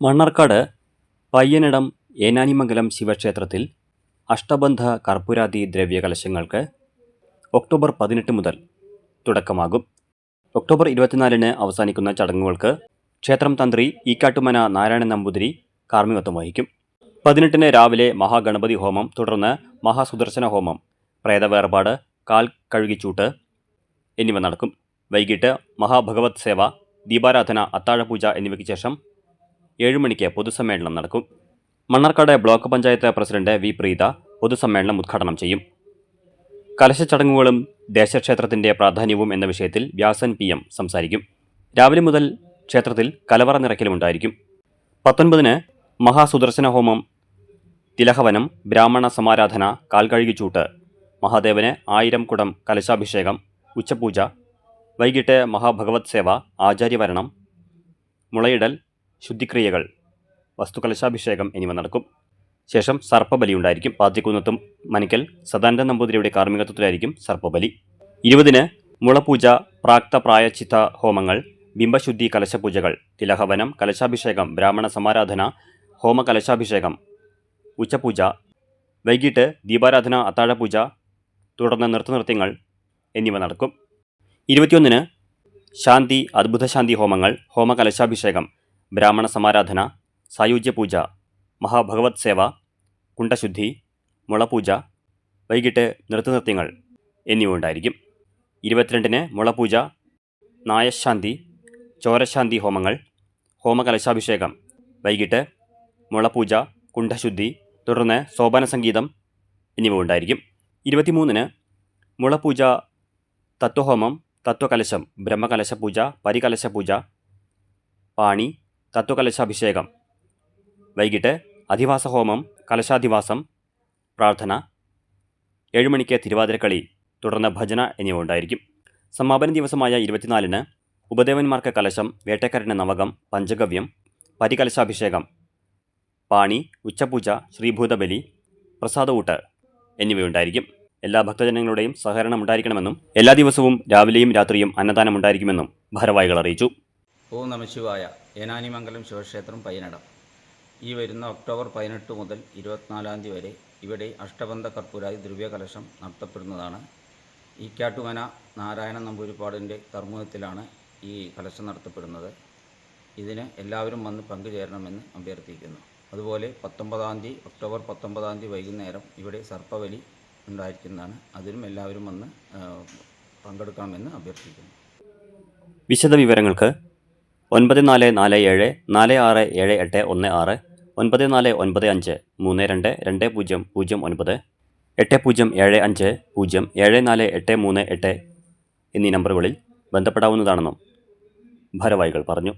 മണ്ണാർക്കാട് പയ്യനിടം ഏനാനിമംഗലം ശിവക്ഷേത്രത്തിൽ അഷ്ടബന്ധ കർപ്പൂരാദി ദ്രവ്യകലശങ്ങൾക്ക് ഒക്ടോബർ പതിനെട്ട് മുതൽ തുടക്കമാകും. ഒക്ടോബർ ഇരുപത്തിനാലിന് അവസാനിക്കുന്ന ചടങ്ങുകൾക്ക് ക്ഷേത്രം തന്ത്രി ഈക്കാട്ടുമന നാരായണൻ നമ്പൂതിരി കാർമ്മികത്വം വഹിക്കും. പതിനെട്ടിന് രാവിലെ മഹാഗണപതി ഹോമം തുടർന്ന് മഹാസുദർശന ഹോമം പ്രേതവേർപാട് കാൽ കഴുകിച്ചൂട്ട് എന്നിവ നടക്കും. വൈകിട്ട് മഹാഭഗവത് സേവ ദീപാരാധന അത്താഴപൂജ എന്നിവയ്ക്ക് ശേഷം ഏഴ് മണിക്ക് പൊതുസമ്മേളനം നടക്കും. Mannarkkad block panchayat president V Preetha പൊതുസമ്മേളനം ഉദ്ഘാടനം ചെയ്യും. കലശച്ചടങ്ങുകളും ദേശക്ഷേത്രത്തിന്റെ പ്രാധാന്യവും എന്ന വിഷയത്തിൽ വ്യാസൻ പി എം സംസാരിക്കും. രാവിലെ മുതൽ ക്ഷേത്രത്തിൽ കലവറ നിറയ്ക്കലുമുണ്ടായിരിക്കും പത്തൊൻപതിന് മഹാസുദർശന ഹോമം തിലഹവനം ബ്രാഹ്മണ സമാരാധന കാൽകഴുകിച്ചൂട്ട് മഹാദേവന് ആയിരം കുടം കലശാഭിഷേകം ഉച്ചപൂജ വൈകിട്ട് മഹാഭഗവത് സേവ ആചാര്യവരണം മുളയിടൽ ശുദ്ധിക്രിയകൾ വസ്തുകലശാഭിഷേകം എന്നിവ നടക്കും. ശേഷം സർപ്പബലി ഉണ്ടായിരിക്കും. പാത്തിക്കുന്നത്തും മനിക്കൽ സദാനന്ദ നമ്പൂതിരിയുടെ കാർമ്മികത്വത്തിലായിരിക്കും സർപ്പബലി. ഇരുപതിന് മുളപൂജ പ്രാക്ത പ്രായച്ചിത്ത ഹോമങ്ങൾ ബിംബശുദ്ധി കലശപൂജകൾ തിലഹവനം കലശാഭിഷേകം ബ്രാഹ്മണ സമാരാധന ഹോമ കലശാഭിഷേകം ഉച്ചപൂജ വൈകിട്ട് ദീപാരാധന അത്താഴപൂജ തുടർന്ന് നൃത്തനൃത്യങ്ങൾ എന്നിവ നടക്കും. ഇരുപത്തിയൊന്നിന് ശാന്തി അത്ഭുതശാന്തി ഹോമങ്ങൾ ഹോമ കലശാഭിഷേകം ബ്രാഹ്മണ സമാരാധന സായുജ്യ പൂജ മഹാഭഗവത് സേവ കുണ്ടശുദ്ധി മുളപൂജ വൈകിട്ട് നൃത്തനൃത്യങ്ങൾ എന്നിവ ഉണ്ടായിരിക്കും ഇരുപത്തിരണ്ടിന് മുളപൂജ നായശാന്തി ചോരശാന്തി ഹോമങ്ങൾ ഹോമകലശാഭിഷേകം വൈകിട്ട് മുളപൂജ കുണ്ഠശുദ്ധി തുടർന്ന് സോപാന സംഗീതം എന്നിവ ഉണ്ടായിരിക്കും ഇരുപത്തിമൂന്നിന് മുളപൂജ തത്വഹോമം തത്വകലശം ബ്രഹ്മകലശപൂജ പരികലശപൂജ പാണി തത്വകലശാഭിഷേകം വൈകിട്ട് അധിവാസ ഹോമം കലശാധിവാസം പ്രാർത്ഥന ഏഴുമണിക്ക് തിരുവാതിരക്കളി തുടർന്ന് ഭജന എന്നിവ ഉണ്ടായിരിക്കും. സമാപന ദിവസമായ ഇരുപത്തിനാലിന് ഉപദേവന്മാർക്ക് കലശം വേട്ടക്കാരന്റെ നവകം പഞ്ചഗവ്യം പരികലശാഭിഷേകം പാണി ഉച്ചപൂജ ശ്രീഭൂതബലി പ്രസാദവൂട്ട് എന്നിവയുണ്ടായിരിക്കും. എല്ലാ ഭക്തജനങ്ങളുടെയും സഹകരണം ഉണ്ടായിരിക്കണമെന്നും എല്ലാ ദിവസവും രാവിലെയും രാത്രിയും അന്നദാനം ഉണ്ടായിരിക്കുമെന്നും ഭാരവാഹികൾ അറിയിച്ചു. ഓം നമശിവായ ഏനാനിമംഗലം ശിവക്ഷേത്രം പയ്യനടം. ഈ വരുന്ന ഒക്ടോബർ പതിനെട്ട് മുതൽ ഇരുപത്തിനാലാം തീയതി വരെ ഇവിടെ അഷ്ടബന്ധ കർപ്പൂരായി ദ്രവ്യകലശം നടത്തപ്പെടുന്നതാണ്. ഈക്കാട്ടുമന നാരായണ നമ്പൂരിപ്പാടിന്റെ കർമ്മത്തിലാണ് ഈ കലശം നടത്തപ്പെടുന്നത്. ഇതിന് എല്ലാവരും വന്ന് പങ്കുചേരണമെന്ന് അഭ്യർത്ഥിക്കുന്നു. അതുപോലെ പത്തൊമ്പതാം തീയതി ഒക്ടോബർ പത്തൊമ്പതാം തീയതി വൈകുന്നേരം ഇവിടെ സർപ്പവലി ഉണ്ടായിരിക്കുന്നതാണ്. അതിനും എല്ലാവരും വന്ന് പങ്കെടുക്കണമെന്ന് അഭ്യർത്ഥിക്കുന്നു. വിശദ വിവരങ്ങൾക്ക് ഒൻപത് നാല് നാല് ഏഴ് നാല് ആറ് ഏഴ് എട്ട് ഒന്ന് ആറ് ഒൻപത് നാല് ഒൻപത് അഞ്ച് മൂന്ന് രണ്ട് രണ്ട് പൂജ്യം പൂജ്യം ഒൻപത് എട്ട് പൂജ്യം ഏഴ് അഞ്ച് പൂജ്യം ഏഴ് നാല് എട്ട് മൂന്ന് എട്ട് എന്നീ നമ്പറുകളിൽ ബന്ധപ്പെടാവുന്നതാണെന്നും ഭാരവാഹികൾ പറഞ്ഞു.